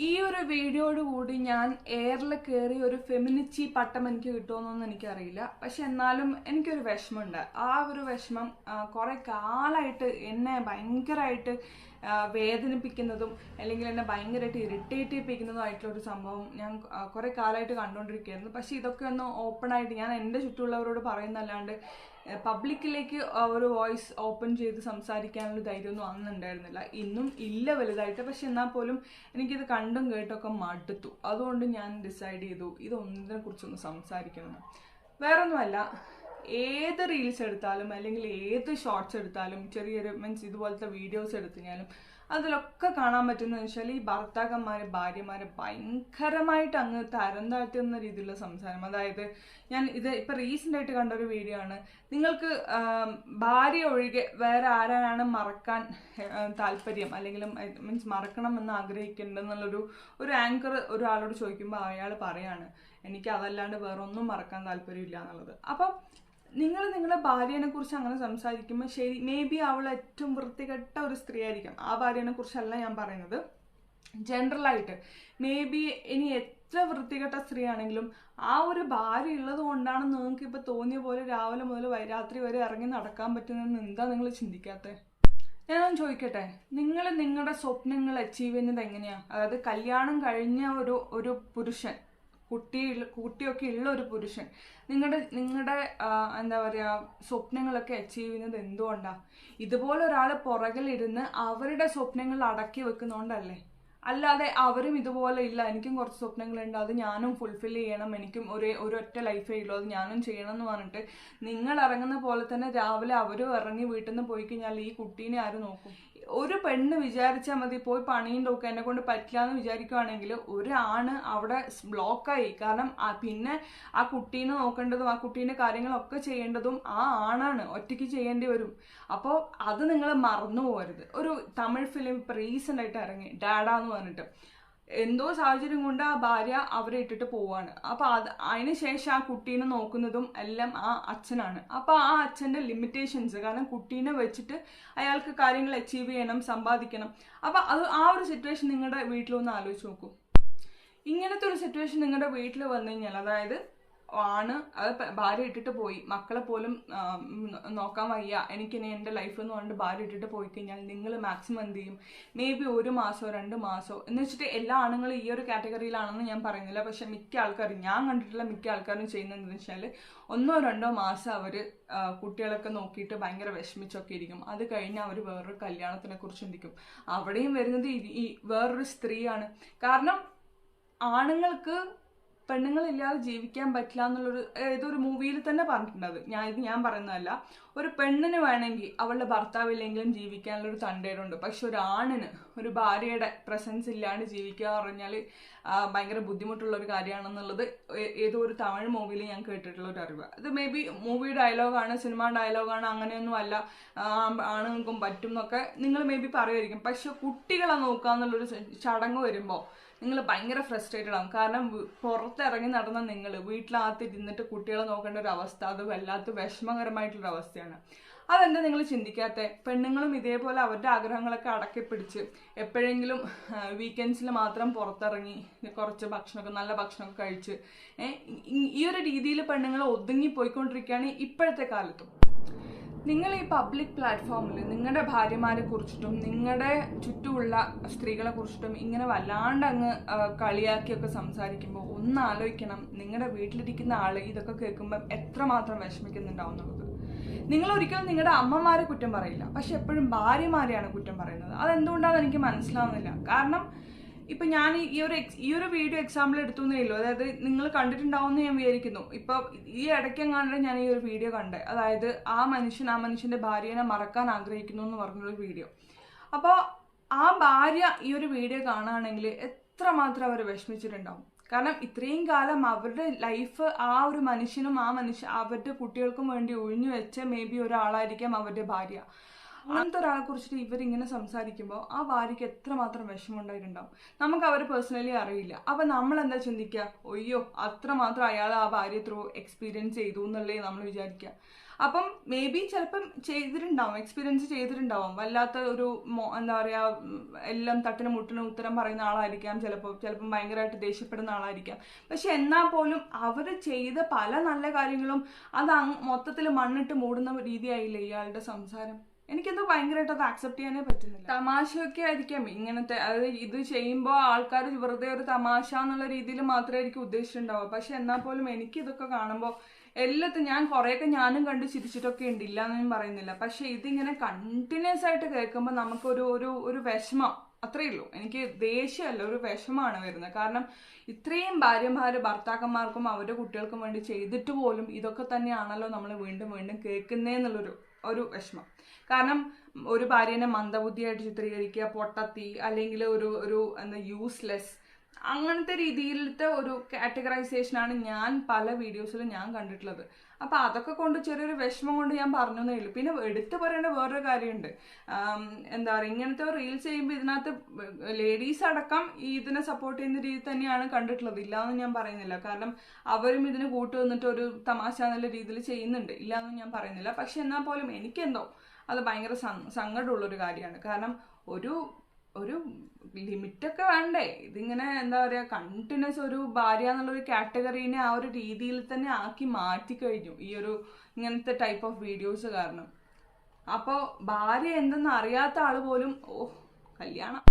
ഈ ഒരു വീഡിയോയോട് കൂടി ഞാൻ എയറിൽ കയറി ഒരു ഫെമിനിറ്റി പട്ടം എനിക്ക് കിട്ടുമെന്നൊന്നും എനിക്കറിയില്ല. പക്ഷെ എന്നാലും എനിക്കൊരു വിഷമമുണ്ട്. ആ ഒരു വിഷമം കുറേ കാലമായിട്ട് എന്നെ ഭയങ്കരമായിട്ട് വേദനിപ്പിക്കുന്നതും അല്ലെങ്കിൽ എന്നെ ഭയങ്കരമായിട്ട് ഇറിറ്റേറ്റ് ചെയ്യിപ്പിക്കുന്നതും ആയിട്ടുള്ള ഒരു സംഭവം ഞാൻ കുറെ കാലമായിട്ട് കണ്ടുകൊണ്ടിരിക്കുകയായിരുന്നു പക്ഷെ ഇതൊക്കെ ഒന്ന് ഓപ്പൺ ആയിട്ട് ഞാൻ എന്റെ ചുറ്റുമുള്ളവരോട് പറയുന്നല്ലാണ്ട് പബ്ലിക്കിലേക്ക് ഒരു വോയിസ് ഓപ്പൺ ചെയ്ത് സംസാരിക്കാനുള്ള ധൈര്യമൊന്നും അന്ന് ഉണ്ടായിരുന്നില്ല. ഇന്നും ഇല്ല വലുതായിട്ട്. പക്ഷെ എന്നാൽ പോലും എനിക്കിത് കണ്ടും കേട്ടൊക്കെ മടുത്തു. അതുകൊണ്ട് ഞാൻ ഡിസൈഡ് ചെയ്തു ഇതൊന്നിനെ കുറിച്ചൊന്ന് സംസാരിക്കണം. വേറൊന്നുമല്ല. ഏത് റീൽസ് എടുത്താലും അല്ലെങ്കിൽ ഏത് ഷോർട്സ് എടുത്താലും ചെറിയൊരു മീൻസ് ഇതുപോലത്തെ വീഡിയോസ് എടുത്തിനാലും അതിലൊക്കെ കാണാൻ പറ്റുന്നത് വെച്ചാൽ ഈ ഭർത്താക്കന്മാരെ ഭാര്യമാരെ ഭയങ്കരമായിട്ട് അങ്ങ് തരം താഴ്ത്തുന്ന രീതിയിലുള്ള സംസാരം. അതായത് ഞാൻ ഇത് ഇപ്പം റീസെന്റ് ആയിട്ട് കണ്ട ഒരു വീഡിയോ ആണ്. നിങ്ങൾക്ക് ഭാര്യ ഒഴികെ വേറെ ആരാണ് മറക്കാൻ താല്പര്യം? അല്ലെങ്കിൽ മീൻസ് മറക്കണം എന്ന് ആഗ്രഹിക്കേണ്ടെന്നുള്ളൊരു ഒരു ആങ്കർ ഒരാളോട് ചോദിക്കുമ്പോൾ അയാൾ പറയാണ് എനിക്ക് അതല്ലാണ്ട് വേറൊന്നും മറക്കാൻ താല്പര്യമില്ല എന്നുള്ളത്. അപ്പം നിങ്ങൾ നിങ്ങളുടെ ഭാര്യനെ കുറിച്ച് അങ്ങനെ സംസാരിക്കുമ്പോൾ ശരി മേ ബി അവൾ ഏറ്റവും വൃത്തികെട്ട ഒരു സ്ത്രീ ആയിരിക്കും ആ ഭാര്യനെ കുറിച്ചല്ല ഞാൻ പറയുന്നത്. ജനറൽ ആയിട്ട് മേ ബി ഇനി എത്ര വൃത്തികെട്ട സ്ത്രീ ആണെങ്കിലും ആ ഒരു ഭാര്യ ഉള്ളത് കൊണ്ടാണ് നിങ്ങൾക്ക് ഇപ്പൊ തോന്നിയ പോലെ രാവിലെ മുതൽ രാത്രി വരെ ഇറങ്ങി നടക്കാൻ പറ്റുന്നതെന്ന് എന്താ നിങ്ങൾ ചിന്തിക്കാത്തത് ഞാൻ ചോദിക്കട്ടെ നിങ്ങൾ നിങ്ങളുടെ സ്വപ്നങ്ങൾ അച്ചീവ് ചെയ്യുന്നത് എങ്ങനെയാ? അതായത് കല്യാണം കഴിഞ്ഞ ഒരു ഒരു പുരുഷൻ കുട്ടി കുട്ടിയൊക്കെ ഉള്ള ഒരു പുരുഷൻ. നിങ്ങളുടെ നിങ്ങളുടെ എന്താ പറയുക സ്വപ്നങ്ങളൊക്കെ അച്ചീവ് ചെയ്യുന്നത് എന്തുകൊണ്ടാണ് ഇതുപോലെ ഒരാൾ പുറകിലിരുന്ന് അവരുടെ സ്വപ്നങ്ങൾ അടക്കി വെക്കുന്നതുകൊണ്ടല്ലേ അല്ലാതെ അവരും ഇതുപോലെ ഇല്ല. എനിക്കും കുറച്ച് സ്വപ്നങ്ങളുണ്ട്. അത് ഞാനും ഫുൾഫിൽ ചെയ്യണം. എനിക്കും ഒരേ ഒരൊറ്റ ലൈഫേ ഉള്ളൂ അത് ഞാനും ചെയ്യണം എന്ന് പറഞ്ഞിട്ട് നിങ്ങൾ ഇറങ്ങുന്ന പോലെ തന്നെ രാവിലെ അവരും ഇറങ്ങി വീട്ടിൽ നിന്ന് പോയി കഴിഞ്ഞാൽ ഈ കുട്ടീനെ ആര് നോക്കും? ഒരു പെണ്ണ് വിചാരിച്ചാൽ മതി പോയി പണിയുണ്ടൊക്കെ എന്നെ കൊണ്ട് പറ്റില്ല എന്ന് വിചാരിക്കുവാണെങ്കിൽ ഒരാണ് അവിടെ ബ്ലോക്കായി. കാരണം പിന്നെ ആ കുട്ടീനെ നോക്കേണ്ടതും ആ കുട്ടീന്റെ കാര്യങ്ങളൊക്കെ ചെയ്യേണ്ടതും ആ ആണാണ്. ഒറ്റയ്ക്ക് ചെയ്യേണ്ടി വരും. അപ്പോൾ അത് നിങ്ങൾ മറന്നു പോകരുത്. ഒരു തമിഴ് ഫിലിം ഇപ്പം റീസെന്റ് ആയിട്ട് ഇറങ്ങി. ഡാഡ എന്ന് പറഞ്ഞിട്ട്. എന്തോ സാഹചര്യം കൊണ്ട് ആ ഭാര്യ അവരെ ഇട്ടിട്ട് പോവാണ്. അപ്പൊ അത് അതിന് ശേഷം ആ കുട്ടീനെ നോക്കുന്നതും എല്ലാം ആ അച്ഛനാണ്. അപ്പൊ ആ അച്ഛന്റെ ലിമിറ്റേഷൻസ് കാരണം കുട്ടീനെ വെച്ചിട്ട് അയാൾക്ക് കാര്യങ്ങൾ അച്ചീവ് ചെയ്യണം സമ്പാദിക്കണം. അപ്പൊ അത് ആ ഒരു സിറ്റുവേഷൻ നിങ്ങളുടെ വീട്ടിലൊന്ന് ആലോചിച്ച് നോക്കൂ. ഇങ്ങനത്തെ ഒരു സിറ്റുവേഷൻ നിങ്ങളുടെ വീട്ടിൽ വന്നു കഴിഞ്ഞാൽ അതായത് ആണ്. അത് ഭാര്യ ഇട്ടിട്ട് പോയി. മക്കളെ പോലും നോക്കാൻ വയ്യ. എനിക്കിനി എന്റെ ലൈഫ് എന്ന് പറഞ്ഞിട്ട് ഭാര്യ ഇട്ടിട്ട് പോയി കഴിഞ്ഞാൽ നിങ്ങൾ മാക്സിമം എന്ത് ചെയ്യും? മേ ബി ഒരു മാസോ രണ്ട് മാസോ. എന്ന് വെച്ചിട്ട് എല്ലാ ആണുങ്ങളും ഈ ഒരു കാറ്റഗറിയിലാണെന്ന് ഞാൻ പറയുന്നില്ല. പക്ഷെ മിക്ക ആൾക്കാരും ഞാൻ കണ്ടിട്ടുള്ള മിക്ക ആൾക്കാരും ചെയ്യുന്നത് വെച്ചാൽ ഒന്നോ രണ്ടോ മാസം അവർ കുട്ടികളൊക്കെ നോക്കിയിട്ട് ഭയങ്കര വിഷമിച്ചൊക്കെ ഇരിക്കും. അത് കഴിഞ്ഞ് അവർ വേറൊരു കല്യാണത്തിനെ കുറിച്ച് ചിന്തിക്കും. അവിടെയും വരുന്നത് ഈ വേറൊരു സ്ത്രീയാണ്. കാരണം ആണുങ്ങൾക്ക് പെണ്ണുങ്ങളില്ലാതെ ജീവിക്കാൻ പറ്റില്ല എന്നുള്ളൊരു ഏതൊരു മൂവിയിൽ തന്നെ പറഞ്ഞിട്ടുണ്ട് ഞാൻ ഇത് ഞാൻ പറയുന്നതല്ല. ഒരു പെണ്ണിന് വേണമെങ്കിൽ അവളുടെ ഭർത്താവില്ലെങ്കിലും ഒരു തണ്ടേടുണ്ട്. പക്ഷെ ഒരു ആണിന് ഒരു ഭാര്യയുടെ പ്രസൻസ് ഇല്ലാണ്ട് ജീവിക്കുക എന്ന് പറഞ്ഞാൽ ഭയങ്കര ബുദ്ധിമുട്ടുള്ള ഒരു കാര്യമാണെന്നുള്ളത് ഏതോ ഒരു തമിഴ് മൂവിയിൽ ഞാൻ കേട്ടിട്ടുള്ള ഒരു അറിവ്. അത് മേ ബി മൂവി ഡയലോഗാണ് സിനിമ ഡയലോഗാണ് അങ്ങനെയൊന്നും അല്ല. ആണുങ്ങൾക്കും പറ്റും എന്നൊക്കെ നിങ്ങൾ മേ ബി പറയുമായിരിക്കും. പക്ഷെ കുട്ടികളെ നോക്കുക എന്നുള്ളൊരു ചടങ്ങ് വരുമ്പോൾ നിങ്ങൾ ഭയങ്കര ഫ്രസ്ട്രേറ്റഡ് ആവും. കാരണം പുറത്തിറങ്ങി നടന്ന നിങ്ങൾ വീട്ടിനകത്ത് ഇരുന്നിട്ട് കുട്ടികളെ നോക്കേണ്ട ഒരു അവസ്ഥ അത് വല്ലാത്ത വിഷമകരമായിട്ടുള്ള അവസ്ഥയാണ്. അതെന്താ നിങ്ങൾ ചിന്തിക്കാത്ത? പെണ്ണുങ്ങളും ഇതേപോലെ അവരുടെ ആഗ്രഹങ്ങളൊക്കെ അടക്കി പിടിച്ച് എപ്പോഴെങ്കിലും വീക്കെൻഡ്സിൽ മാത്രം പുറത്തിറങ്ങി കുറച്ച് ഭക്ഷണമൊക്കെ നല്ല ഭക്ഷണമൊക്കെ കഴിച്ച് ഈ ഒരു രീതിയിൽ പെണ്ണുങ്ങൾ ഒതുങ്ങി പോയിക്കൊണ്ടിരിക്കുകയാണ് ഇപ്പോഴത്തെ കാലത്തും. നിങ്ങൾ ഈ പബ്ലിക് പ്ലാറ്റ്ഫോമിൽ നിങ്ങളുടെ ഭാര്യമാരെ കുറിച്ചിട്ടും നിങ്ങളുടെ ചുറ്റുമുള്ള സ്ത്രീകളെ കുറിച്ചിട്ടും ഇങ്ങനെ വല്ലാണ്ട് അങ്ങ് കളിയാക്കിയൊക്കെ സംസാരിക്കുമ്പോൾ ഒന്ന് ആലോചിക്കണം നിങ്ങളുടെ വീട്ടിലിരിക്കുന്ന ആൾ ഇതൊക്കെ കേൾക്കുമ്പോൾ എത്രമാത്രം വിഷമിക്കുന്നുണ്ടാവും എന്നുള്ളത് നിങ്ങൾ ഒരിക്കലും നിങ്ങളുടെ അമ്മമാരെ കുറ്റം പറയില്ല. പക്ഷെ എപ്പോഴും ഭാര്യമാരെയാണ് കുറ്റം പറയുന്നത്. അതെന്തുകൊണ്ടാണെന്ന് എനിക്ക് മനസ്സിലാവുന്നില്ല. കാരണം ഇപ്പൊ ഞാൻ ഈ- ഒരു ഈ ഒരു വീഡിയോ എക്സാമ്പിൾ എടുത്തു അതായത് നിങ്ങൾ കണ്ടിട്ടുണ്ടാവുമെന്ന് ഞാൻ വിചാരിക്കുന്നു. ഇപ്പൊ ഈ ഇടയ്ക്കെങ്ങാണ്ട് ഞാൻ ഈ ഒരു വീഡിയോ കണ്ടത് അതായത് ആ മനുഷ്യൻ ആ മനുഷ്യന്റെ ഭാര്യനെ മറക്കാൻ ആഗ്രഹിക്കുന്നു എന്ന് പറഞ്ഞൊരു വീഡിയോ അപ്പോൾ ആ ഭാര്യ ഈ ഒരു വീഡിയോ കാണുകയാണെങ്കിൽ എത്രമാത്രം അവർ വിഷമിച്ചിട്ടുണ്ടാവും? കാരണം ഇത്രയും കാലം അവരുടെ ലൈഫ് ആ ഒരു മനുഷ്യനും ആ മനുഷ്യ അവരുടെ കുട്ടികൾക്കും വേണ്ടി ഒഴിഞ്ഞു വെച്ച മേ ബി ഒരാളായിരിക്കാം അവരുടെ ഭാര്യ. അങ്ങനത്തെ ഒരാളെ കുറിച്ചിട്ട് ഇവരിങ്ങനെ സംസാരിക്കുമ്പോൾ ആ ഭാര്യയ്ക്ക് എത്രമാത്രം വിഷമം ഉണ്ടായിട്ടുണ്ടാവും നമുക്ക് അവരെ പേഴ്സണലി അറിയില്ല. അപ്പൊ നമ്മൾ എന്താ ചിന്തിക്കുക ഒയ്യോ അത്രമാത്രം അയാൾ ആ ഭാര്യ ത്രൂ എക്സ്പീരിയൻസ് ചെയ്തു എന്നുള്ളേ നമ്മൾ വിചാരിക്കുക അപ്പം മേ ബി ചിലപ്പം ചെയ്തിട്ടുണ്ടാവും എക്സ്പീരിയൻസ് ചെയ്തിട്ടുണ്ടാവും. വല്ലാത്ത ഒരു എന്താ പറയാ എല്ലാം തട്ടിന് മുട്ടിന് ഉത്തരം പറയുന്ന ആളായിരിക്കാം. ചിലപ്പോൾ ചിലപ്പം ഭയങ്കരമായിട്ട് ദേഷ്യപ്പെടുന്ന ആളായിരിക്കാം. പക്ഷെ എന്നാൽ പോലും അവർ ചെയ്ത പല നല്ല കാര്യങ്ങളും അത് മൊത്തത്തിൽ മണ്ണിട്ട് മൂടുന്ന രീതിയായില്ലേ ഇയാളുടെ സംസാരം? എനിക്കെന്തോ ഭയങ്കരമായിട്ട് അത് അക്സെപ്റ്റ് ചെയ്യാനേ പറ്റുന്നില്ല. തമാശയൊക്കെ ആയിരിക്കാം ഇങ്ങനത്തെ അതായത് ഇത് ചെയ്യുമ്പോൾ ആൾക്കാർ വെറുതെ ഒരു തമാശ എന്നുള്ള രീതിയിൽ മാത്രമായിരിക്കും ഉദ്ദേശിച്ചിട്ടുണ്ടാവുക. പക്ഷെ എന്നാൽ പോലും എനിക്ക് ഇതൊക്കെ കാണുമ്പോൾ എല്ലാത്തും ഞാൻ കുറേയൊക്കെ ഞാനും കണ്ട് ചിരിച്ചിട്ടൊക്കെ ഉണ്ട് ഇല്ല പറയുന്നില്ല. പക്ഷെ ഇതിങ്ങനെ കണ്ടിന്യൂസ് ആയിട്ട് കേൾക്കുമ്പോൾ നമുക്കൊരു ഒരു ഒരു വിഷമം. അത്രയേ ഉള്ളൂ. എനിക്ക് ദേഷ്യമല്ല ഒരു വിഷമമാണ് വരുന്നത്. കാരണം ഇത്രയും ഭാര്യമാർ ഭർത്താക്കന്മാർക്കും അവരുടെ കുട്ടികൾക്കും വേണ്ടി ചെയ്തിട്ട് പോലും ഇതൊക്കെ തന്നെയാണല്ലോ നമ്മൾ വീണ്ടും വീണ്ടും കേൾക്കുന്നേന്നുള്ളൊരു ഒരു വിഷമം. കാരണം ഒരു ഭാര്യനെ മന്ദബുദ്ധിയായിട്ട് ചിത്രീകരിക്കുക പൊട്ടത്തി അല്ലെങ്കിൽ ഒരു ഒരു എന്താ യൂസ്ലെസ് അങ്ങനത്തെ രീതിയിലത്തെ ഒരു കാറ്റഗറൈസേഷനാണ് ഞാൻ പല വീഡിയോസിലും ഞാൻ കണ്ടിട്ടുള്ളത്. അപ്പൊ അതൊക്കെ കൊണ്ട് ചെറിയൊരു വിഷമം കൊണ്ട് ഞാൻ പറഞ്ഞു എന്നേ ഉള്ളൂ. പിന്നെ എടുത്തു പറയേണ്ട വേറൊരു കാര്യമുണ്ട്. എന്താ പറയുക ഇങ്ങനത്തെ റീൽസ് ചെയ്യുമ്പോൾ ഇതിനകത്ത് ലേഡീസ് അടക്കം ഈ ഇതിനെ സപ്പോർട്ട് ചെയ്യുന്ന രീതി തന്നെയാണ് കണ്ടിട്ടുള്ളത്. ഇല്ലാന്ന് ഞാൻ പറയുന്നില്ല. കാരണം അവരും ഇതിന് കൂട്ടു വന്നിട്ട് ഒരു തമാശ എന്നുള്ള രീതിയിൽ ചെയ്യുന്നുണ്ട്. ഇല്ലാന്ന് ഞാൻ പറയുന്നില്ല. പക്ഷെ എന്നാൽ പോലും എനിക്കെന്തോ അത് ഭയങ്കര സങ്കടമുള്ളൊരു കാര്യമാണ്. കാരണം ഒരു ഒരു ലിമിറ്റൊക്കെ വേണ്ടേ. ഇതിങ്ങനെ എന്താ പറയുക കണ്ടിന്യൂസ് ഒരു ഭാര്യ എന്നുള്ളൊരു കാറ്റഗറീനെ ആ ഒരു രീതിയിൽ തന്നെ ആക്കി മാറ്റി കഴിഞ്ഞു ഈ ഒരു ഇങ്ങനത്തെ ടൈപ്പ് ഓഫ് വീഡിയോസ് കാരണം. അപ്പോൾ ഭാര്യ എന്തെന്ന് അറിയാത്ത ആൾ പോലും ഓ കല്യാണം.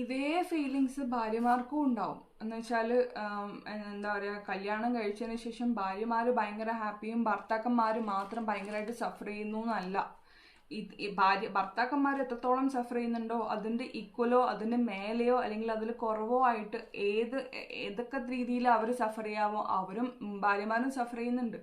ഇതേ ഫീലിങ്സ് ഭാര്യമാർക്കും ഉണ്ടാവും. എന്ന് വെച്ചാൽ എന്താ പറയുക കല്യാണം കഴിച്ചതിന് ശേഷം ഭാര്യമാർ ഭയങ്കര ഹാപ്പിയും ഭർത്താക്കന്മാർ മാത്രം ഭയങ്കരമായിട്ട് സഫർ ചെയ്യുന്നു എന്നല്ല. ഈ ഭാര്യ ഭർത്താക്കന്മാർ എത്രത്തോളം സഫർ ചെയ്യുന്നുണ്ടോ അതിന്റെ ഈക്വലോ അതിന്റെ മേലെയോ അല്ലെങ്കിൽ അതിൽ കുറവോ ആയിട്ട് ഏത് ഏതൊക്കെ രീതിയിൽ അവർ സഫർ ചെയ്യാമോ അവരും ഭാര്യമാരും സഫർ ചെയ്യുന്നുണ്ട്.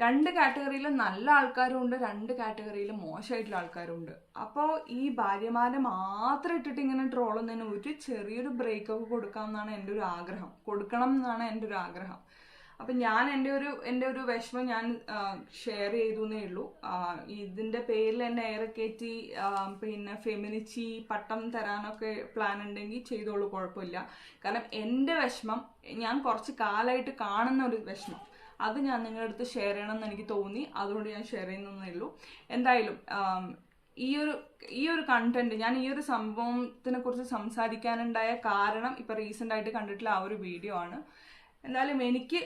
രണ്ട് കാറ്റഗറിയിൽ നല്ല ആൾക്കാരും ഉണ്ട് രണ്ട് കാറ്റഗറിയിൽ മോശമായിട്ടുള്ള ആൾക്കാരും ഉണ്ട് അപ്പോൾ ഈ ഭാര്യമാരെ മാത്രം ഇട്ടിട്ട് ഇങ്ങനെ ട്രോളുന്നതിന് ഒരു ചെറിയൊരു ബ്രേക്കൊക്കെ കൊടുക്കാം എന്നാണ് എന്റെ ഒരു ആഗ്രഹം. കൊടുക്കണം എന്നാണ് എന്റെ ഒരു ആഗ്രഹം. അപ്പം ഞാൻ എന്റെ ഒരു എന്റെ ഒരു വിഷമം ഞാൻ ഷെയർ ചെയ്തു എന്നേ ഉള്ളൂ. ഇതിന്റെ പേരിൽ എന്നെ കയറ്റി പിന്നെ ഫെമിനിച്ചി പട്ടം തരാനൊക്കെ പ്ലാൻ ഉണ്ടെങ്കിൽ ചെയ്തോളൂ കുഴപ്പമില്ല. കാരണം എന്റെ വിഷമം ഞാൻ കുറച്ച് കാലമായിട്ട് കാണുന്ന ഒരു വിഷമം. അത് ഞാൻ നിങ്ങളുടെ അടുത്ത് ഷെയർ ചെയ്യണം എന്ന് എനിക്ക് തോന്നി. അതുകൊണ്ട് ഞാൻ ഷെയർ ചെയ്യുന്നേ ഉള്ളൂ. എന്തായാലും ഈ ഒരു ഈ ഒരു കണ്ടന്റ് ഞാൻ ഈ ഒരു സംഭവത്തിനെ കുറിച്ച് സംസാരിക്കാനുണ്ടായ കാരണം ഇപ്പൊ റീസെന്റ് ആയിട്ട് കണ്ടിട്ടുള്ള ആ ഒരു വീഡിയോ ആണ്. എന്തായാലും എനിക്ക്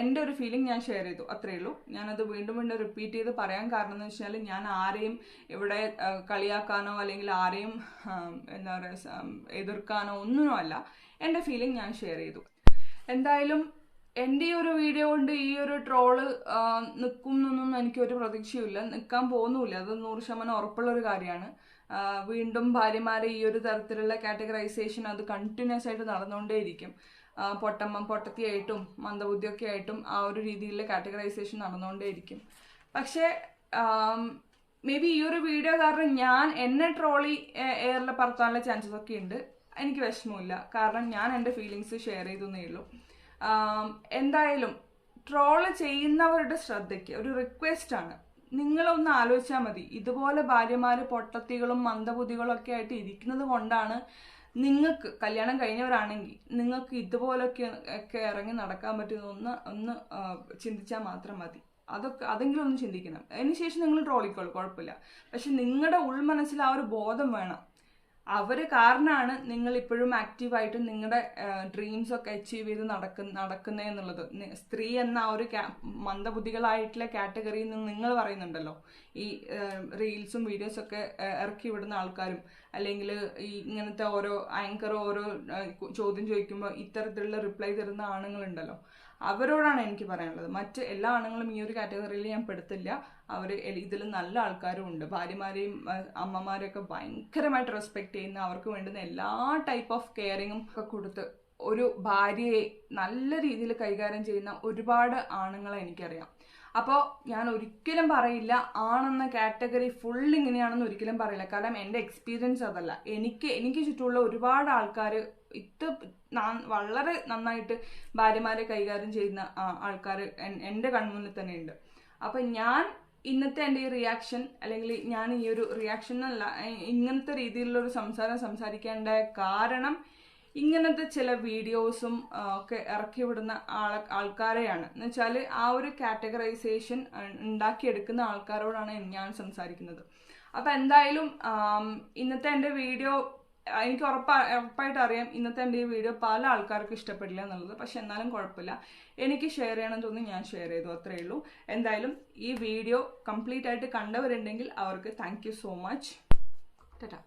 എന്റെ ഒരു ഫീലിംഗ് ഞാൻ ഷെയർ ചെയ്തു. അത്രേ ഉള്ളൂ. ഞാനത് വീണ്ടും വീണ്ടും റിപ്പീറ്റ് ചെയ്ത് പറയാൻ കാരണം എന്ന് വെച്ചാൽ ഞാൻ ആരെയും ഇവിടെ കളിയാക്കാനോ അല്ലെങ്കിൽ ആരെയും എന്താ പറയുക എതിർക്കാനോ ഒന്നുമല്ല എന്റെ ഫീലിംഗ് ഞാൻ ഷെയർ ചെയ്തു. എന്തായാലും എന്റെ ഈ ഒരു വീഡിയോ കൊണ്ട് ഈ ഒരു ട്രോൾ നിൽക്കും എന്നൊന്നും എനിക്ക് ഒരു പ്രതീക്ഷയില്ല നിൽക്കാൻ പോകുന്നുമില്ല. അത് നൂറ് ശതമാനം ഉറപ്പുള്ള ഒരു കാര്യമാണ്. വീണ്ടും ഭാര്യമാരെ ഈ ഒരു തരത്തിലുള്ള കാറ്റഗറൈസേഷൻ അത് കണ്ടിന്യൂസ് ആയിട്ട് നടന്നുകൊണ്ടേയിരിക്കും. പൊട്ടമ്മ പൊട്ടത്തിയായിട്ടും മന്ദബുദ്ധിയൊക്കെ ആയിട്ടും ആ ഒരു രീതിയിലുള്ള കാറ്റഗറൈസേഷൻ നടന്നുകൊണ്ടേയിരിക്കും. പക്ഷേ മേ ബി ഈ ഒരു വീഡിയോ കാരണം ഞാൻ എന്നെ ട്രോളി എയറിൽ പറത്താനുള്ള ചാൻസസ് ഒക്കെ ഉണ്ട്. എനിക്ക് വിഷമമില്ല കാരണം ഞാൻ എന്റെ ഫീലിങ്സ് ഷെയർ ചെയ്തെന്നേ ഉള്ളൂ. എന്തായാലും ട്രോൾ ചെയ്യുന്നവരുടെ ശ്രദ്ധയ്ക്ക് ഒരു റിക്വസ്റ്റ് ആണ്. നിങ്ങളൊന്ന് ആലോചിച്ചാൽ മതി. ഇതുപോലെ ഭാര്യമാര് പൊട്ടത്തികളും മന്ദബുദ്ധികളും ഒക്കെ ആയിട്ട് ഇരിക്കുന്നത് കൊണ്ടാണ് നിങ്ങൾക്ക് കല്യാണം കഴിഞ്ഞവരാണെങ്കിൽ നിങ്ങൾക്ക് ഇതുപോലൊക്കെ ഒക്കെ ഇറങ്ങി നടക്കാൻ പറ്റുന്ന ഒന്ന് ഒന്ന് ചിന്തിച്ചാൽ മാത്രം മതി. അതൊക്കെ അതെങ്കിലും ഒന്ന് ചിന്തിക്കണം. അതിനുശേഷം നിങ്ങൾ ട്രോളിക്കോളൂ. കുഴപ്പമില്ല. പക്ഷെ നിങ്ങളുടെ ഉൾമനസ്സിൽ ആ ഒരു ബോധം വേണം. അവർ കാരണമാണ് നിങ്ങൾ ഇപ്പോഴും ആക്റ്റീവായിട്ട് നിങ്ങളുടെ ഡ്രീംസ് ഒക്കെ അച്ചീവ് ചെയ്ത് നടക്കുന്ന നടക്കുന്നത് എന്നുള്ളത് സ്ത്രീ എന്ന ആ ഒരു മന്ദബുദ്ധികളായിട്ടുള്ള കാറ്റഗറിയിൽ നിന്ന് നിങ്ങൾ പറയുന്നുണ്ടല്ലോ. ഈ റീൽസും വീഡിയോസും ഒക്കെ ഇറക്കി വിടുന്ന ആൾക്കാരും അല്ലെങ്കിൽ ഈ ഇങ്ങനത്തെ ഓരോ ആങ്കർ ഓരോ ചോദ്യം ചോദിക്കുമ്പോൾ ഇത്തരത്തിലുള്ള റിപ്ലൈ തരുന്ന ആണുങ്ങളുണ്ടല്ലോ. അവരോടാണ് എനിക്ക് പറയാനുള്ളത്. മറ്റ് എല്ലാ ആണുങ്ങളും ഈ ഒരു കാറ്റഗറിയിൽ ഞാൻ പെടുത്തില്ല. അവർ ഇതിൽ നല്ല ആൾക്കാരും ഉണ്ട്. ഭാര്യമാരെയും അമ്മമാരെയൊക്കെ ഭയങ്കരമായിട്ട് റെസ്പെക്ട് ചെയ്യുന്ന അവർക്ക് വേണ്ടുന്ന എല്ലാ ടൈപ്പ് ഓഫ് കെയറിങ്ങും ഒക്കെ കൊടുത്ത് ഒരു ഭാര്യയെ നല്ല രീതിയിൽ കൈകാര്യം ചെയ്യുന്ന ഒരുപാട് ആണുങ്ങളെ എനിക്കറിയാം. അപ്പോൾ ഞാൻ ഒരിക്കലും പറയില്ല ആണെന്ന കാറ്റഗറി ഫുൾ ഇങ്ങനെയാണെന്ന് ഒരിക്കലും പറയില്ല. കാരണം എന്റെ എക്സ്പീരിയൻസ് അതല്ല. എനിക്ക് എനിക്ക് ചുറ്റുമുള്ള ഒരുപാട് ആൾക്കാർ ഇത് ന- വളരെ നന്നായിട്ട് ഭാര്യമാരെ കൈകാര്യം ചെയ്യുന്ന ആൾക്കാർ എന്റെ കൺമുന്നിൽ തന്നെ ഉണ്ട് അപ്പം ഞാൻ ഇന്നത്തെ എന്റെ ഈ റിയാക്ഷൻ അല്ലെങ്കിൽ ഞാൻ ഈ ഒരു റിയാക്ഷൻ അല്ല ഇങ്ങനത്തെ രീതിയിലുള്ള ഒരു സംസാരം സംസാരിക്കേണ്ട കാരണം ഇങ്ങനത്തെ ചില വീഡിയോസും ഒക്കെ ഇറക്കി വിടുന്ന ആള ആൾക്കാരെയാണ്. എന്ന് വെച്ചാൽ ആ ഒരു കാറ്റഗറൈസേഷൻ ഉണ്ടാക്കിയെടുക്കുന്ന ആൾക്കാരോടാണ് ഞാൻ സംസാരിക്കുന്നത്. അപ്പം എന്തായാലും ഇന്നത്തെ എന്റെ വീഡിയോ എനിക്ക് ഉറപ്പാ ഉറപ്പായിട്ട് അറിയാം ഇന്നത്തെ എന്റെ ഈ വീഡിയോ പല ആൾക്കാർക്കും ഇഷ്ടപ്പെടില്ല എന്നുള്ളത്. പക്ഷെ എന്നാലും കുഴപ്പമില്ല. എനിക്ക് ഷെയർ ചെയ്യണം തോന്നി ഞാൻ ഷെയർ ചെയ്തു അത്രയേ ഉള്ളൂ. എന്തായാലും ഈ വീഡിയോ കംപ്ലീറ്റ് ആയിട്ട് കണ്ടവരുണ്ടെങ്കിൽ അവർക്ക് താങ്ക് സോ മച്ച് ടാറ്റാ.